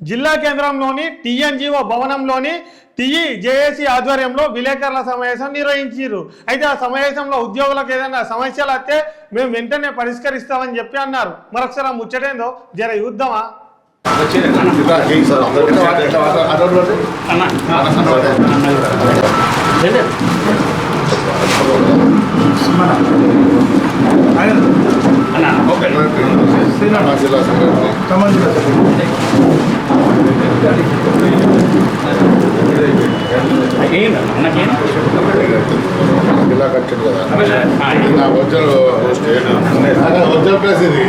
జిల్లా కేంద్రంలోని TNGO భవనంలోని TE JAC ఆధ్వర్యంలో విలేకరుల సమావేశం నిర్వహించారు అయితే ఆ సమావేశంలో ఉద్యోగులకు ఏదైనా సమస్యలు వస్తే మేము వెంటనే పరిష్కరిస్తామని చెప్పి అన్నారు. మరొకసారి ముచ్చటేందో? జర చూద్దామా ఇలా కట్టాడు కదా? నా ఒరిజినల్ స్టేట్ ప్లేస్ ఇది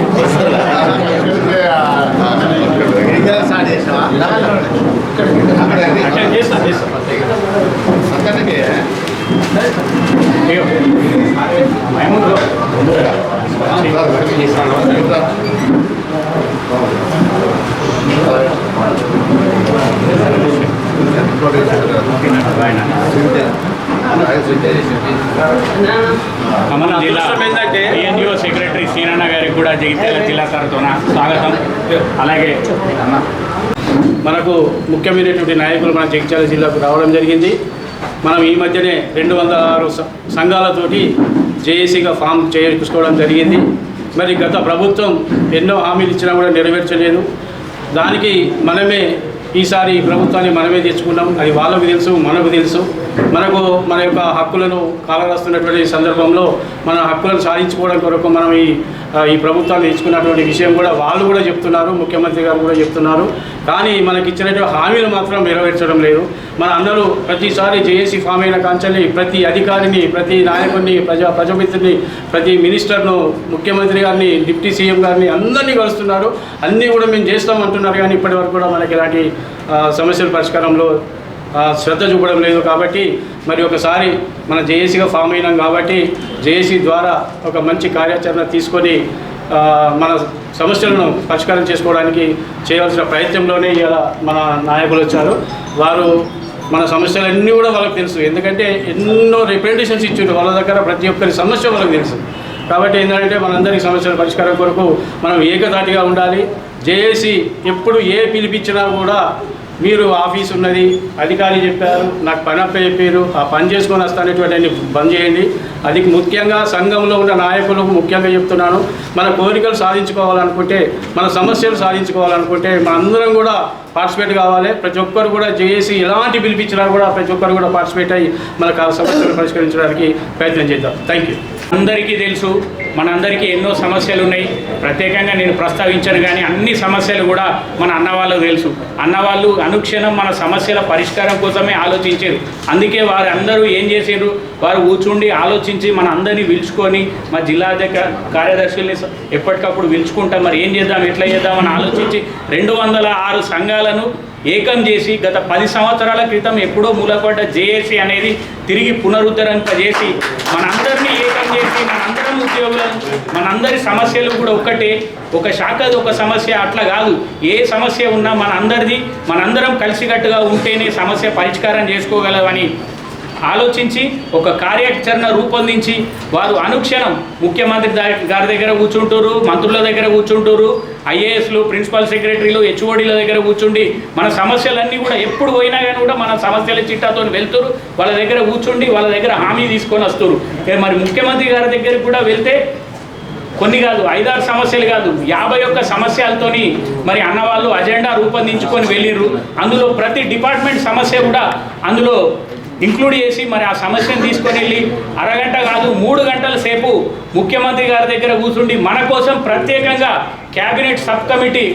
మన జిల్లా ఏఎన్జిఓ సెక్రటరీ శ్రీనన్న గారికి కూడా జగిత్యాల జిల్లా తరఫున స్వాగతం అలాగే. మనకు ముఖ్యమైనటువంటి నాయకులు మన జగిత్యాల జిల్లాకు రావడం జరిగింది. మనం ఈ మధ్యనే రెండు వందల ఆరు సంఘాలతోటి జేఏసీగా ఫామ్ చేసుకోవడం జరిగింది. మరి గత ప్రభుత్వం ఎన్నో హామీలు ఇచ్చినా కూడా నెరవేర్చలేదు. దానికి మనమే ఈసారి ఈ ప్రభుత్వాన్ని మనమే తెచ్చుకున్నాం. అది వాళ్ళకు తెలుసు మనకు తెలుసు. మనకు మన యొక్క హక్కులను కాలరాస్తున్నటువంటి సందర్భంలో మన హక్కులను సాధించుకోవడం కొరకు మనం ఈ ఈ ప్రభుత్వాన్ని తెచ్చుకున్నటువంటి విషయం కూడా వాళ్ళు కూడా చెప్తున్నారు ముఖ్యమంత్రి గారు కూడా చెప్తున్నారు. కానీ మనకి ఇచ్చినటువంటి హామీలు మాత్రం నెరవేర్చడం లేదు. మన అందరూ ప్రతిసారి జేఏసీ ఫామ్ అయిన కాంచెల్ని ప్రతి అధికారిని ప్రతి నాయకుడిని ప్రజా ప్రజామిత్రుని ప్రతి మినిస్టర్ను ముఖ్యమంత్రి గారిని డిప్యూటీ సీఎం గారిని అందరినీ కలుస్తున్నారు. అన్నీ కూడా మేము చేస్తామంటున్నారు కానీ ఇప్పటి వరకు కూడా మనకి ఇలాంటి సమస్యల పరిష్కారంలో శ్రద్ధ చూపడం లేదు కాబట్టి మరి ఒకసారి మన జేఏసీగా ఫామ్ అయినాం కాబట్టి జేఏసీ ద్వారా ఒక మంచి కార్యాచరణ తీసుకొని మన సమస్యలను పరిష్కారం చేసుకోవడానికి చేయవలసిన ప్రయత్నంలోనే ఇలా మన నాయకులు వచ్చారు. వారు మన సమస్యలన్నీ కూడా వాళ్ళకి తెలుసు. ఎందుకంటే ఎన్నో రిప్రజెంటేషన్స్ ఇచ్చారు వాళ్ళ దగ్గర ప్రతి ఒక్కరి సమస్య వాళ్ళకి తెలుసు. కాబట్టి ఏంటంటే మనందరికీ సమస్యల పరిష్కారం కొరకు మనం ఏకధాటిగా ఉండాలి. జేఏసీ ఎప్పుడు ఏ పిలిపించినా కూడా మీరు ఆఫీస్ ఉన్నది అధికారి చెప్పారు నాకు పని అప్ప చెప్పారు ఆ పని చేసుకొని వస్తానేటువంటి బంద్ చేయండి. అది ముఖ్యంగా సంఘంలో ఉన్న నాయకులకు ముఖ్యంగా చెప్తున్నాను. మన కోరికలు సాధించుకోవాలనుకుంటే మన సమస్యలు సాధించుకోవాలనుకుంటే మనందరం కూడా పార్టిసిపేట్ కావాలి. ప్రతి ఒక్కరు కూడా చేసి ఎలాంటి పిలిపించినా కూడా ప్రతి ఒక్కరు కూడా పార్టిసిపేట్ అయ్యి మన ఆ సమస్యలు పరిష్కరించడానికి ప్రయత్నం చేద్దాం. థ్యాంక్ యూ అందరికీ తెలుసు మనందరికీ ఎన్నో సమస్యలు ఉన్నాయి. ప్రత్యేకంగా నేను ప్రస్తావించాను కానీ అన్ని సమస్యలు కూడా మన అన్న వాళ్ళకు తెలుసు. అన్నవాళ్ళు అనుక్షణం మన సమస్యల పరిష్కారం కోసమే ఆలోచించారు. అందుకే వారు అందరూ ఏం చేసారు వారు కూర్చుండి ఆలోచించి మన అందరినీ పిలుచుకొని మా జిల్లా కార్యదర్శుల్ని ఎప్పటికప్పుడు పిలుచుకుంటాం. మరి ఏం చేద్దాం ఎట్లా చేద్దామని ఆలోచించి రెండు వందల ఆరు సంఘాలను ఏకం చేసి గత పది సంవత్సరాల క్రితం ఎప్పుడో మూలపడ్డ జేఏసీ అనేది తిరిగి పునరుద్ధరింపజేసి మనందరినీ ఏకం చేసి మనందరం ఉద్యోగులను మనందరి సమస్యలు కూడా ఒకటే ఒక శాఖది ఒక సమస్య అట్లా కాదు. ఏ సమస్య ఉన్నా మనందరిది మనందరం కలిసికట్టుగా ఉంటేనే సమస్య పరిష్కారం చేసుకోగలవని ఆలోచించి ఒక కార్యాచరణ రూపొందించి వారు అనుక్షణం ముఖ్యమంత్రి గారి దగ్గర కూర్చుంటారు మంత్రుల దగ్గర కూర్చుంటారు ఐఏఎస్లు ప్రిన్సిపల్ సెక్రటరీలు హెచ్ఓడీల దగ్గర కూర్చుండి మన సమస్యలన్నీ కూడా ఎప్పుడు పోయినా కానీ కూడా మన సమస్యల చిట్టాతో వెళ్తారు వాళ్ళ దగ్గర కూర్చుండి వాళ్ళ దగ్గర హామీ తీసుకొని వస్తారు. మరి ముఖ్యమంత్రి గారి దగ్గరికి కూడా వెళ్తే కొన్ని కాదు ఐదారు సమస్యలు కాదు యాభై ఒక్క సమస్యలతోని మరి అన్నవాళ్ళు అజెండా రూపొందించుకొని వెళ్ళిర్రు. అందులో ప్రతి డిపార్ట్మెంట్ సమస్య కూడా అందులో ఇంక్లూడ్ చేసి మరి ఆ సమస్యను తీసుకొని వెళ్ళి అరగంట కాదు మూడు గంటల సేపు ముఖ్యమంత్రి గారి దగ్గర కూర్చుండి మన కోసం ప్రత్యేకంగా cabinet sub committee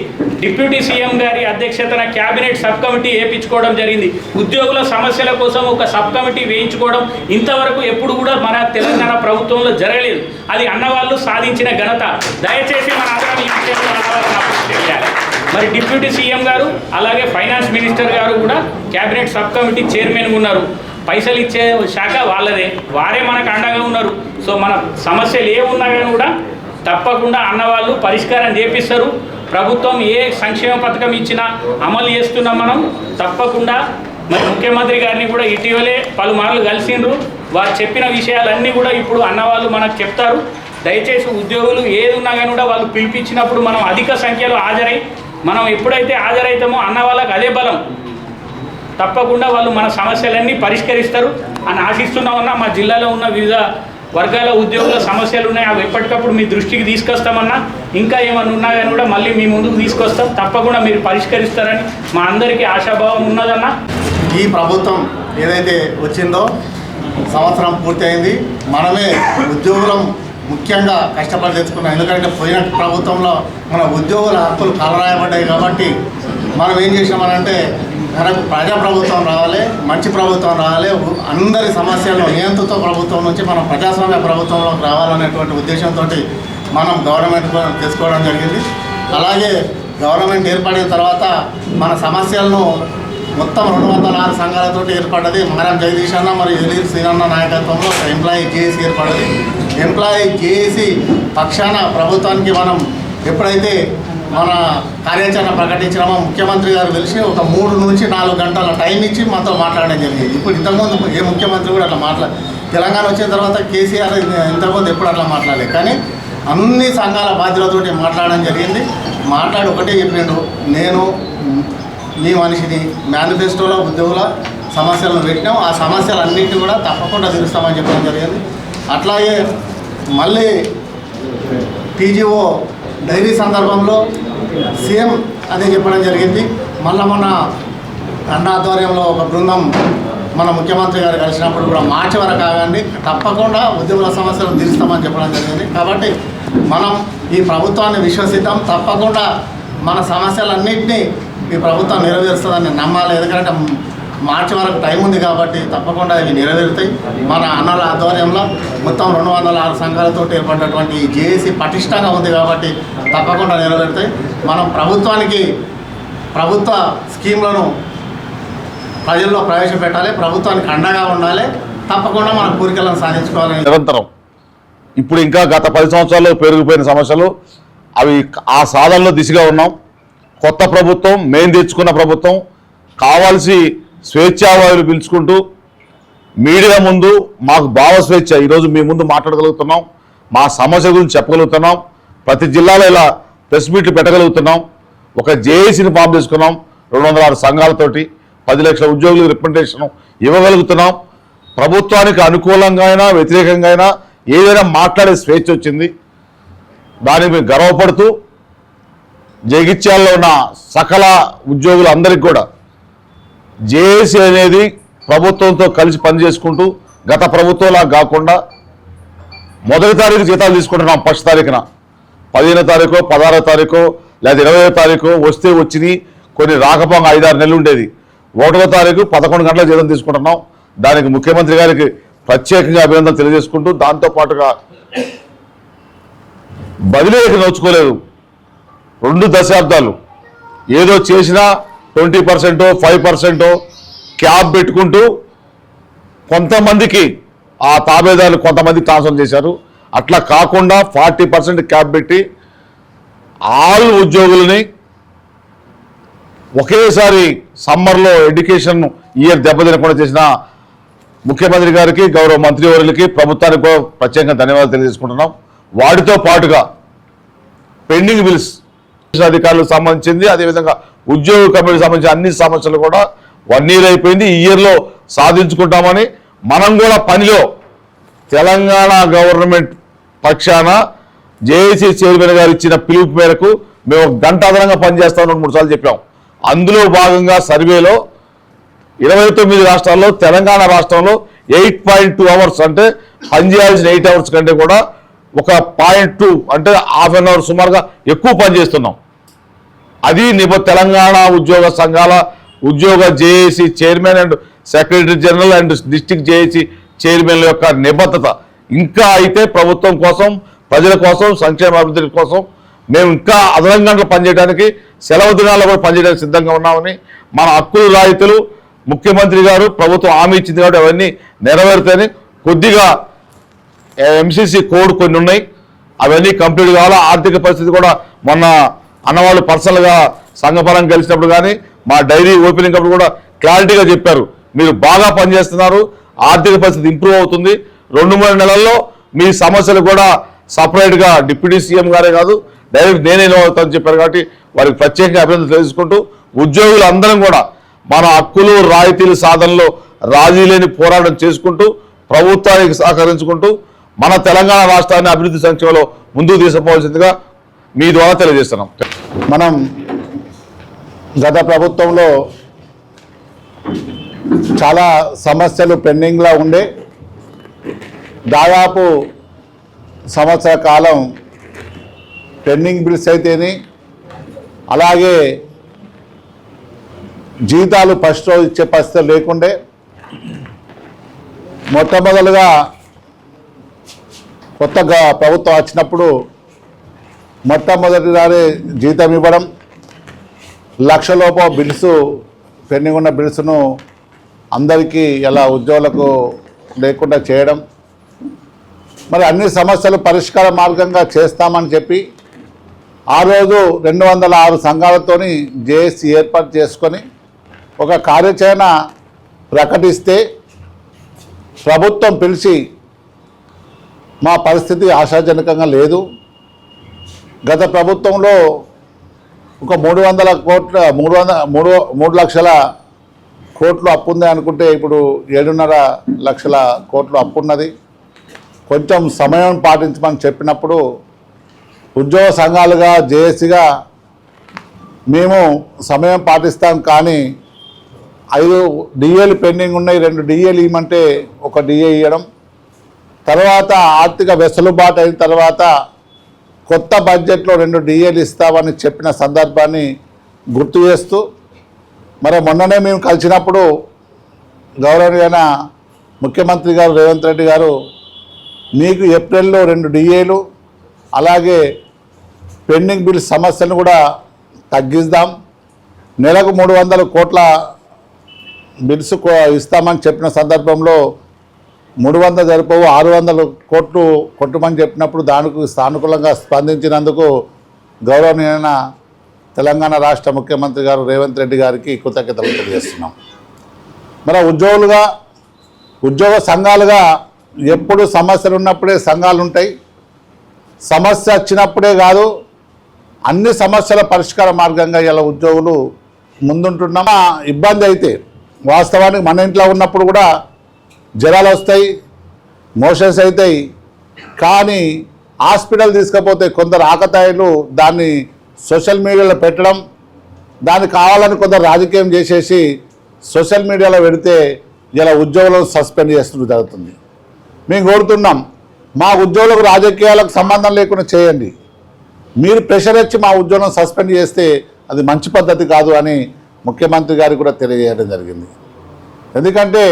deputy CM గారి అధ్యక్షతన క్యాబినెట్ సబ్ కమిటీ వేయించుకోవడం జరిగింది. ఉద్యోగుల సమస్యల కోసం ఒక సబ్ కమిటీ వేయించుకోవడం ఇంతవరకు ఎప్పుడు కూడా మన తెలంగాణ ప్రభుత్వంలో జరగలేదు. అది అన్నవాళ్ళు సాధించిన ఘనత. దయచేసి మన అందరం ఈ విషయంలో మరి డిప్యూటీ సీఎం గారు అలాగే ఫైనాన్స్ మినిస్టర్ గారు కూడా క్యాబినెట్ సబ్ కమిటీ చైర్మన్ ఉన్నారు. పైసలు ఇచ్చే శాఖ వాళ్ళదే. వారే మనకు అండగా ఉన్నారు. సో మన సమస్యలు ఏ ఉన్నా కానీ కూడా తప్పకుండా అన్నవాళ్ళు పరిష్కారం చేపిస్తారు. ప్రభుత్వం ఏ సంక్షేమ పథకం ఇచ్చినా అమలు చేస్తున్నాం మనం. తప్పకుండా మరి ముఖ్యమంత్రి గారిని కూడా ఇటీవలే పలుమార్లు కలిసిండ్రు. వారు చెప్పిన విషయాలన్నీ కూడా ఇప్పుడు అన్నవాళ్ళు మనకు చెప్తారు. దయచేసి ఉద్యోగులు ఏది ఉన్నా కానీ కూడా వాళ్ళు పిలిపించినప్పుడు మనం అధిక సంఖ్యలో హాజరై మనం ఎప్పుడైతే హాజరైతామో అన్న వాళ్ళకి అదే బలం. తప్పకుండా వాళ్ళు మన సమస్యలన్నీ పరిష్కరిస్తారు అని ఆశిస్తున్నామన్నా మా జిల్లాలో ఉన్న వివిధ వర్గాల ఉద్యోగుల సమస్యలు ఉన్నాయి అవి ఎప్పటికప్పుడు మీ దృష్టికి తీసుకొస్తామన్నా. ఇంకా ఏమైనా ఉన్నా కానీ కూడా మళ్ళీ మీ ముందుకు తీసుకొస్తాం. తప్పకుండా మీరు పరిష్కరిస్తారని మా అందరికీ ఆశాభావం ఉన్నదన్నా. ఈ ప్రభుత్వం ఏదైతే వచ్చిందో సంవత్సరం పూర్తయింది. మనమే ఉద్యోగులం ముఖ్యంగా కష్టపడి తెచ్చుకున్నాం. ఎందుకంటే పోయిన ప్రభుత్వంలో మన ఉద్యోగుల హక్కులు కలరాయబడ్డాయి కాబట్టి మనం ఏం చేసామనంటే మనకు ప్రజా ప్రభుత్వం రావాలి మంచి ప్రభుత్వం రావాలి అందరి సమస్యలను నియంత్రిత ప్రభుత్వం నుంచి మనం ప్రజాస్వామ్య ప్రభుత్వంలోకి రావాలనేటువంటి ఉద్దేశంతో మనం గవర్నమెంట్ తీసుకోవడం జరిగింది. అలాగే గవర్నమెంట్ ఏర్పడిన తర్వాత మన సమస్యలను మొత్తం రెండు వందల ఆరు సంఘాలతో ఏర్పడ్డది. మారం జగదీష్ అన్న మరియు ఎలీర్ శ్రీరన్న నాయకత్వంలో ఎంప్లాయీ జేఏసీ ఏర్పడ్డది. ఎంప్లాయీ జేఏసీ పక్షాన ప్రభుత్వానికి మనం ఎప్పుడైతే మన కార్యాచరణ ప్రకటించినామో ముఖ్యమంత్రి గారు తెలిసి ఒక మూడు నుంచి నాలుగు గంటల టైం ఇచ్చి మనతో మాట్లాడడం జరిగింది. ఇప్పుడు ఇంతకుముందు ఏ ముఖ్యమంత్రి కూడా అట్లా మాట్లా తెలంగాణ వచ్చిన తర్వాత కేసీఆర్ ఇంతకుముందు ఎప్పుడు అట్లా మాట్లాడలేదు. కానీ అన్ని సంఘాల బాధ్యులతోటి మాట్లాడడం జరిగింది. మాట్లాడి ఒకటే చెప్పిండు. నేను మీ మనిషిని మేనిఫెస్టోలో ఉద్యోగుల సమస్యలను పెట్టినాం. ఆ సమస్యలన్నింటినీ కూడా తప్పకుండా తీరుస్తామని చెప్పడం జరిగింది. అట్లాగే మళ్ళీ పీజీఓ డైరీ సందర్భంలో సీఎం అదే చెప్పడం జరిగింది. మళ్ళీ మొన్న అన్న ఆధ్వర్యంలో ఒక బృందం మన ముఖ్యమంత్రి గారు కలిసినప్పుడు కూడా మార్చి వరకు కాగండి తప్పకుండా ఉద్యోగుల సమస్యలు తీరుస్తామని చెప్పడం జరిగింది. కాబట్టి మనం ఈ ప్రభుత్వాన్ని విశ్వసిద్దాం. తప్పకుండా మన సమస్యలన్నింటినీ ఈ ప్రభుత్వం నెరవేరుస్తుందని నమ్మాలి. ఎందుకంటే మార్చి వరకు టైం ఉంది కాబట్టి తప్పకుండా ఇవి నెరవేరుతాయి. మన అన్నల ఆధ్వర్యంలో మొత్తం రెండు వందల ఆరు సంఘాలతో ఏర్పడినటువంటి ఈ జేఏసీ పటిష్టంగా ఉంది కాబట్టి తప్పకుండా నెరవేరుతాయి. మనం ప్రభుత్వానికి ప్రభుత్వ స్కీమ్లను ప్రజల్లో ప్రవేశపెట్టాలి ప్రభుత్వానికి అండగా ఉండాలి. తప్పకుండా మన కోరికలను సాధించుకోవాలని నిరంతరం. ఇప్పుడు ఇంకా గత పది సంవత్సరాల్లో పెరిగిపోయిన సమస్యలు అవి ఆ సాధనలో దిశగా ఉన్నాం. కొత్త ప్రభుత్వం మేము తెచ్చుకున్న ప్రభుత్వం కావాల్సి స్వేచ్ఛావాయులు పిలుచుకుంటూ మీడియా ముందు మాకు భావ స్వేచ్ఛ. ఈరోజు మీ ముందు మాట్లాడగలుగుతున్నాం. మా సమస్య గురించి చెప్పగలుగుతున్నాం. ప్రతి జిల్లాలో ఇలా ప్రెస్ మీట్లు పెట్టగలుగుతున్నాం. ఒక జేఏసీని ఫామ్ చేసుకున్నాం. రెండు వందల ఆరు సంఘాలతోటి పది లక్షల ఉద్యోగులకు రిప్రజెంటేషన్ ఇవ్వగలుగుతున్నాం. ప్రభుత్వానికి అనుకూలంగా అయినా వ్యతిరేకంగా అయినా ఏదైనా మాట్లాడే స్వేచ్ఛ వచ్చింది. దానికి మేము గర్వపడుతూ జగిత్యాల్లో ఉన్న సకల ఉద్యోగులందరికీ కూడా జేఏసీ అనేది ప్రభుత్వంతో కలిసి పనిచేసుకుంటూ గత ప్రభుత్వంలా కాకుండా మొదటి తారీఖు జీతాలు తీసుకుంటున్నాం ఫస్ట్ తారీఖున. పదిహేనో తారీఖు పదహారో తారీఖు లేదా ఇరవై తారీఖు వస్తే వచ్చినాయి కొన్ని రాకపోగా ఐదారు నెలలు ఉండేది. ఒకటో తారీఖు పదకొండు గంటల జీతం తీసుకుంటున్నాం. దానికి ముఖ్యమంత్రి గారికి ప్రత్యేకంగా అభినందన తెలియజేసుకుంటూ దాంతోపాటుగా బదిలీకి నోచుకోలేదు. రెండు దశాబ్దాలు ఏదో చేసినా ట్వంటీ పర్సెంటో ఫైవ్ పర్సెంటో క్యాబ్ పెట్టుకుంటూ కొంతమందికి ఆ తాబేదారులు కొంతమంది ట్రాన్స్ఫర్ చేశారు. అట్లా కాకుండా ఫార్టీ పర్సెంట్ క్యాబ్ పెట్టి ఆల్ ఉద్యోగులని ఒకేసారి సమ్మర్లో ఎడ్యుకేషన్ ఇయర్ దెబ్బతినకుండా చేసిన ముఖ్యమంత్రి గారికి గౌరవ మంత్రివర్యులకి ప్రభుత్వానికి కూడా ప్రత్యేకంగా ధన్యవాదాలు తెలియజేసుకుంటున్నాం. వాటితో పాటుగా పెండింగ్ బిల్స్ అధికారులకు సంబంధించింది అదేవిధంగా ఉద్యోగ కమిటీకి సంబంధించిన అన్ని సమస్యలు కూడా వన్ ఇయర్ అయిపోయింది. ఈ ఇయర్లో సాధించుకుంటామని మనం కూడా పనిలో తెలంగాణ గవర్నమెంట్ పక్షాన జేఏసీ చైర్మన్ గారు ఇచ్చిన పిలుపు మేరకు మేము ఒక గంట అదనంగా పనిచేస్తామని రెండు మూడు సార్లు చెప్పాం. అందులో భాగంగా సర్వేలో ఇరవై తొమ్మిది రాష్ట్రాల్లో తెలంగాణ రాష్ట్రంలో ఎయిట్ పాయింట్ టూ అవర్స్ అంటే పనిచేయాల్సిన ఎయిట్ అవర్స్ కంటే కూడా ఒక పాయింట్ టూ అంటే హాఫ్ అన్ అవర్ సుమారుగా ఎక్కువ పని చేస్తున్నాం. అది నిబ తెలంగాణ ఉద్యోగ సంఘాల ఉద్యోగ JAC chairman and secretary general and district JAC చైర్మన్ల యొక్క నిబద్ధత. ఇంకా అయితే ప్రభుత్వం కోసం ప్రజల కోసం సంక్షేమ అభివృద్ధి కోసం మేము ఇంకా అదనంగా పనిచేయడానికి సెలవు దినాల్లో కూడా పనిచేయడానికి సిద్ధంగా ఉన్నామని మన హక్కులు రాయితీలు ముఖ్యమంత్రి గారు ప్రభుత్వం హామీ ఇచ్చింది కాబట్టి అవన్నీ నెరవేరుతాయని కొద్దిగా ఎంసీసీ కోడ్ కొన్ని ఉన్నాయి. అవన్నీ కంప్లీట్ కావాలా? ఆర్థిక పరిస్థితి కూడా మొన్న అన్నవాళ్ళు పర్సనల్గా సంఘపరంగా కలిసినప్పుడు కానీ మా డైరీ ఓపెనింగ్ అప్పుడు కూడా క్లారిటీగా చెప్పారు. మీరు బాగా పనిచేస్తున్నారు ఆర్థిక పరిస్థితి ఇంప్రూవ్ అవుతుంది. రెండు మూడు నెలల్లో మీ సమస్యలు కూడా సపరేట్గా డిప్యూటీ సీఎం గారే కాదు డైరెక్ట్ నేనే అవుతానని చెప్పారు కాబట్టి వారికి ప్రత్యేకంగా అభినందనలు తెలుసుకుంటూ ఉద్యోగులందరం కూడా మన హక్కులు రాయితీల సాధనలో రాజీ లేని పోరాటం చేసుకుంటూ ప్రభుత్వానికి సహకరించుకుంటూ మన తెలంగాణ రాష్ట్రాన్ని అభివృద్ధి సంక్షేమంలో ముందుకు తీసుకుపోవాల్సిందిగా మీ ద్వారా తెలియజేస్తున్నాం. మనం గత ప్రభుత్వంలో చాలా సమస్యలు పెండింగ్లో ఉండే దాదాపు సంవత్సర కాలం పెండింగ్ బిల్స్ అయితేని అలాగే జీతాలు ఫస్ట్ రోజు ఇచ్చే పరిస్థితి లేకుండే మొట్టమొదలుగా కొత్తగా ప్రభుత్వం వచ్చినప్పుడు మొట్టమొదటిసారి జీతం ఇవ్వడం లక్షలోపు బిల్స్ పెండింగ్ ఉన్న బిల్స్ను అందరికీ ఎలా ఉద్యోగులకు లేకుండా చేయడం మరి అన్ని సమస్యలు పరిష్కార మార్గంగా చేస్తామని చెప్పి ఆ రోజు రెండు వందల ఆరు సంఘాలతోని జేఏసీ ఏర్పాటు చేసుకొని ఒక కార్యాచరణ ప్రకటిస్తే ప్రభుత్వం పిలిచి మా పరిస్థితి ఆశాజనకంగా లేదు. గత ప్రభుత్వంలో ఒక మూడు వందల కోట్ల మూడు వందల మూడు మూడు లక్షల కోట్లు అప్పు ఉంది అనుకుంటే ఇప్పుడు ఏడున్నర లక్షల కోట్లు అప్పు ఉన్నది. కొంచెం సమయం పాటించమని చెప్పినప్పుడు ఉద్యోగ సంఘాలుగా జేఏసీగా మేము సమయం పాటిస్తాం కానీ ఐదు డిఏలు పెండింగ్ ఉన్నాయి రెండు డిఏలు ఇవ్వమంటే ఒక డిఏ ఇవ్వడం. తర్వాత ఆర్థిక వెసులుబాటు అయిన తర్వాత కొత్త బడ్జెట్లో రెండు డిఏలు ఇస్తామని చెప్పిన సందర్భాన్ని గుర్తు చేస్తూ మరి మొన్ననే మేము కలిసినప్పుడు గౌరవనీయమైన ముఖ్యమంత్రి గారు రేవంత్ రెడ్డి గారు మీకు ఏప్రిల్లో రెండు డిఏలు అలాగే పెండింగ్ బిల్ సమస్యను కూడా తగ్గిద్దాం. నెలకు మూడు వందల కోట్ల బిల్స్ ఇస్తామని చెప్పిన సందర్భంలో మూడు వందలు జరిపోవు ఆరు వందల కోట్లు కొట్టమని చెప్పినప్పుడు దానికి సానుకూలంగా స్పందించినందుకు గౌరవనీయమైన తెలంగాణ రాష్ట్ర ముఖ్యమంత్రి గారు రేవంత్ రెడ్డి గారికి కృతజ్ఞతలు తెలియజేస్తున్నాం. మరి ఉద్యోగులుగా ఉద్యోగ సంఘాలుగా ఎప్పుడు సమస్యలు ఉన్నప్పుడే సంఘాలు ఉంటాయి. సమస్య వచ్చినప్పుడే కాదు అన్ని సమస్యల పరిష్కార మార్గంగా ఇలా ఉద్యోగులు ముందుంటున్నామా ఇబ్బంది అయితే వాస్తవానికి మన ఇంట్లో ఉన్నప్పుడు కూడా జ్వరాలు వస్తాయి మోషన్స్ అవుతాయి కానీ హాస్పిటల్ తీసుకపోతే కొందరు ఆకతాయిలు దాన్ని సోషల్ మీడియాలో పెట్టడం దాన్ని కావాలని కొందరు రాజకీయం చేసేసి సోషల్ మీడియాలో పెడితే ఇలా ఉద్యోగులను సస్పెండ్ చేస్తున్న జరుగుతుంది. మేము కోరుతున్నాం మా ఉద్యోగులకు రాజకీయాలకు సంబంధం లేకుండా చేయండి. మీరు ప్రెషర్ ఇచ్చి మా ఉద్యోగం సస్పెండ్ చేస్తే అది మంచి పద్ధతి కాదు అని ముఖ్యమంత్రి గారికి కూడా తెలియజేయడం జరిగింది. ఎందుకంటే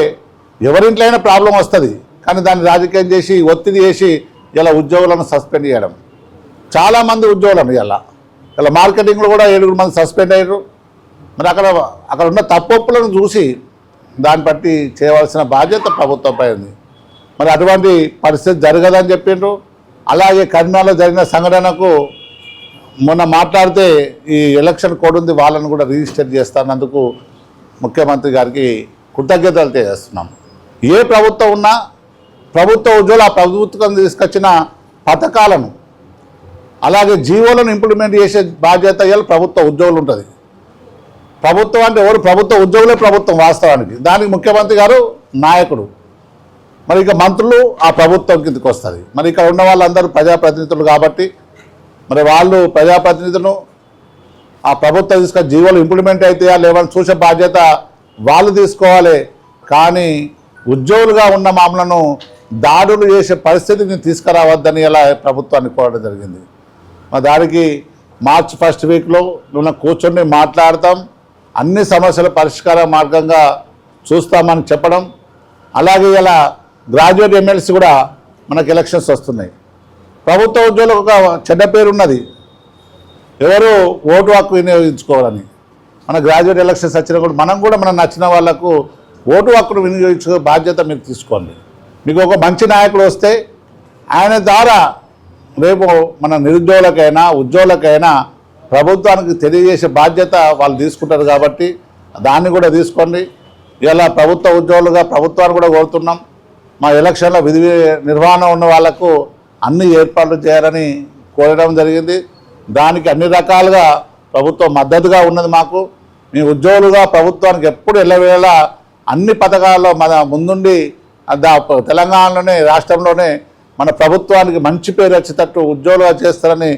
ఎవరింట్లో అయినా ప్రాబ్లం వస్తుంది. కానీ దాన్ని రాజకీయం చేసి ఒత్తిడి చేసి ఇలా ఉద్యోగులను సస్పెండ్ చేయడం. చాలామంది ఉద్యోగులను ఇలా. ఇలా మార్కెటింగ్లో కూడా ఏడుగురు మంది సస్పెండ్ అయ్యారు. మరి అక్కడ అక్కడ ఉన్న తప్పొప్పులను చూసి దాన్ని బట్టి చేయవలసిన బాధ్యత ప్రభుత్వంపై ఉంది. మరి అటువంటి పరిస్థితి జరగదని చెప్పిండ్రు. అలాగే కరీంనగర్లో జరిగిన సంఘటనకు మొన్న మాట్లాడితే ఈ ఎలక్షన్ కోడ్ ఉంది వాళ్ళని కూడా రిజిస్టర్ చేస్తానందుకు ముఖ్యమంత్రి గారికి కృతజ్ఞతలు తెలియజేస్తున్నాం. ఏ ప్రభుత్వం ఉన్నా ప్రభుత్వ ఉద్యోగులు ఆ ప్రభుత్వం తీసుకొచ్చిన పథకాలను అలాగే జీవోలను ఇంప్లిమెంట్ చేసే బాధ్యత ఇవాళ ప్రభుత్వ ఉద్యోగులు ఉంటుంది. ప్రభుత్వం అంటే ఎవరు? ప్రభుత్వ ఉద్యోగులే ప్రభుత్వం వాస్తవానికి. దానికి ముఖ్యమంత్రి గారు నాయకుడు. మరి ఇక మంత్రులు ఆ ప్రభుత్వం కిందకి వస్తుంది. మరి ఇక్కడ ఉన్న వాళ్ళందరూ ప్రజాప్రతినిధులు కాబట్టి మరి వాళ్ళు ప్రజాప్రతినిధులు ఆ ప్రభుత్వం తీసుకొని జీవోలు ఇంప్లిమెంట్ అవుతాయా లేవని చూసే బాధ్యత వాళ్ళు తీసుకోవాలి. కానీ ఉద్యోగులుగా ఉన్న మామలను దాడులు చేసే పరిస్థితిని తీసుకురావద్దని ఇలా ప్రభుత్వాన్ని కోరడం జరిగింది. మా దానికి మార్చ్ ఫస్ట్ వీక్లో నువ్వు కూర్చొని మాట్లాడతాం అన్ని సమస్యల పరిష్కార మార్గంగా చూస్తామని చెప్పడం అలాగే ఇలా గ్రాడ్యుయేట్ ఎమ్మెల్సీ కూడా మనకు ఎలక్షన్స్ వస్తున్నాయి. ప్రభుత్వ ఉద్యోగులకు ఒక చెడ్డ పేరు ఉన్నది. ఎవరు ఓటు హక్కు వినియోగించుకోవాలని. మన గ్రాడ్యుయేట్ ఎలక్షన్స్ వచ్చినా కూడా మనం కూడా మనం నచ్చిన వాళ్ళకు ఓటు హక్కును వినియోగించుకునే బాధ్యత మీరు తీసుకోండి. మీకు ఒక మంచి నాయకుడు వస్తే ఆయన ద్వారా రేపు మన నిరుద్యోగులకైనా ఉద్యోగులకైనా ప్రభుత్వానికి తెలియజేసే బాధ్యత వాళ్ళు తీసుకుంటారు కాబట్టి దాన్ని కూడా తీసుకోండి. ఇలా ప్రభుత్వ ఉద్యోగులుగా ప్రభుత్వాన్ని కూడా కోరుతున్నాం. మా ఎలక్షన్లో విధి నిర్వహణ ఉన్న వాళ్ళకు అన్ని ఏర్పాట్లు చేయాలని కోరడం జరిగింది. దానికి అన్ని రకాలుగా ప్రభుత్వం మద్దతుగా ఉన్నది మాకు. మీ ఉద్యోగులుగా ప్రభుత్వానికి ఎప్పుడు ఎల్లవేళ అన్ని పథకాల్లో మన ముందుండి దా- తెలంగాణలోనే రాష్ట్రంలోనే మన ప్రభుత్వానికి మంచి పేరు వచ్చేటట్టు ఉద్యోగాలు చేస్తారని